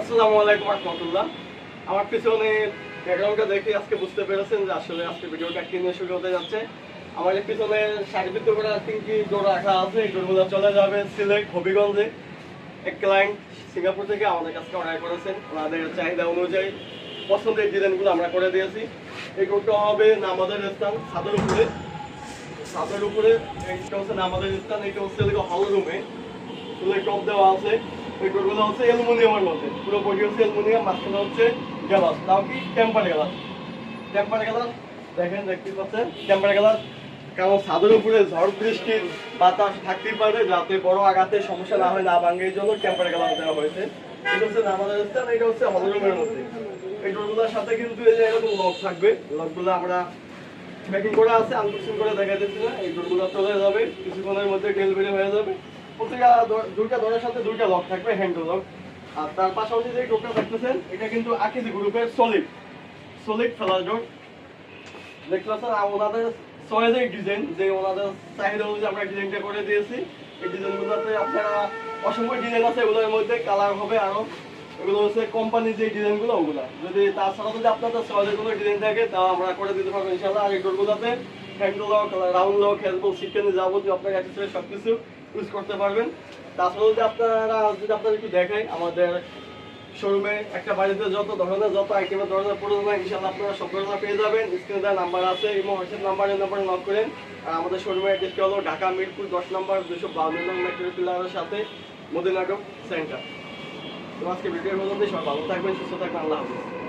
আসসালামু আলাইকুম রহমতুল্লাহ। আমার পিছনে ব্যাকগ্রাউন্ডটা দেখে আজকে বুঝতে পেরেছেন যে আসলে আজকে ভিডিওটা কি নিয়ে শুরু হতে যাচ্ছে। আমার পিছনে সার্বিত করে তিনটি ডোর রাখা আছে, এই চলে যাবে সিলেট, হবিগঞ্জে। এক ক্লায়েন্ট সিঙ্গাপুর থেকে আমাদের কাছে অর্ডার করেছেন। ওনাদের চাহিদা অনুযায়ী পছন্দের ডিজাইনগুলো আমরা করে দিয়েছি। এই ডোরটা হবে আমাদের স্থান, ছাদের উপরে। ছাদের উপরে এইটা হচ্ছে আমাদের স্থান, এটা হচ্ছে হল রুমে চুলের টপ দেওয়া আছে। ওই হচ্ছে অ্যালুমিনিয়ামের মধ্যে। পুরো বডি হচ্ছে অ্যালুমিনিয়াম, মাঝখানে হচ্ছে গ্লাস। তাও কি টেম্পার টেম্পার দেখেন দেখতে পাচ্ছেন? টেম্পার কারণ ছাদের উপরে ঝড় বৃষ্টির বাতাস থাকতেই পারে, যাতে বড় আঘাতে সমস্যা না হয়, না ভাঙে, এই জন্য টেম্পার গ্লাস দেওয়া হয়েছে। এটা হচ্ছে আমাদের স্থান, এটা হচ্ছে হলরুমের মধ্যে। এই ডোরগুলোর সাথে কিন্তু এই এরকম লক থাকবে। লকগুলো আমরা প্যাকিং করা আছে আনবক্সিং করে দেখা যাচ্ছে না। এই ডোরগুলো চলে যাবে, কিছুক্ষণের মধ্যে ডেলিভারি হয়ে যাবে। প্রত্যেকটা দর- দুইটা দরের সাথে দুইটা লক থাকবে হ্যান্ডেল লক আর তার পাশাপাশি যে ডোরটা দেখতেছেন এটা কিন্তু আকিজি গ্রুপের সলিড সলিড ফেলার ডোর পাচ্ছেন, আর ওনাদের চয়েসের ডিজাইন যে ওনাদের চাহিদা অনুযায়ী আমরা ডিজাইনটা করে দিয়েছি। এই ডিজাইনগুলোতে আপনারা অসংখ্য ডিজাইন আছে, এগুলোর মধ্যে কালার হবে আরও। এগুলো হচ্ছে কোম্পানির যে ডিজাইনগুলো ওগুলো। যদি তাছাড়া যদি আপনাদের চয়েসের কোনো ডিজাইন থাকে তাও আমরা করে দিতে পারব ইনশাল্লাহ আর এই ডোরগুলোতে হ্যান্ডেল লক রাউন্ড লক হেলবল সিকেন যাবতীয় আপনার অ্যাক্সেসরি সব কিছু ইউজ করতে পারবেন। তাছাড়া যদি আপনারা যদি আপনারা একটু দেখাই, আমাদের শোরুমে একটা বাড়িতে যত ধরনের, যত আইটেমের ধরনের প্রয়োজন হয় ইনশাল্লাহ আপনারা সব ধরনের পেয়ে যাবেন। স্ক্রিনে দেওয়া নাম্বার আছে এবং হোয়াটসঅ্যাপ নাম্বার নাম্বারে নক করেন। আর আমাদের শোরুমের অ্যাড্রেসটি হলো? ঢাকা মিরপুর দশ নম্বর, দুশো বাউন্ন নং মেট্রো পিলারের সাথে মদিনাটক সেন্টার তো আজকে ভিডিও পর্যন্ত সবাই ভালো থাকবেন, সুস্থ থাকবেন, আল্লাহ হাফিজ।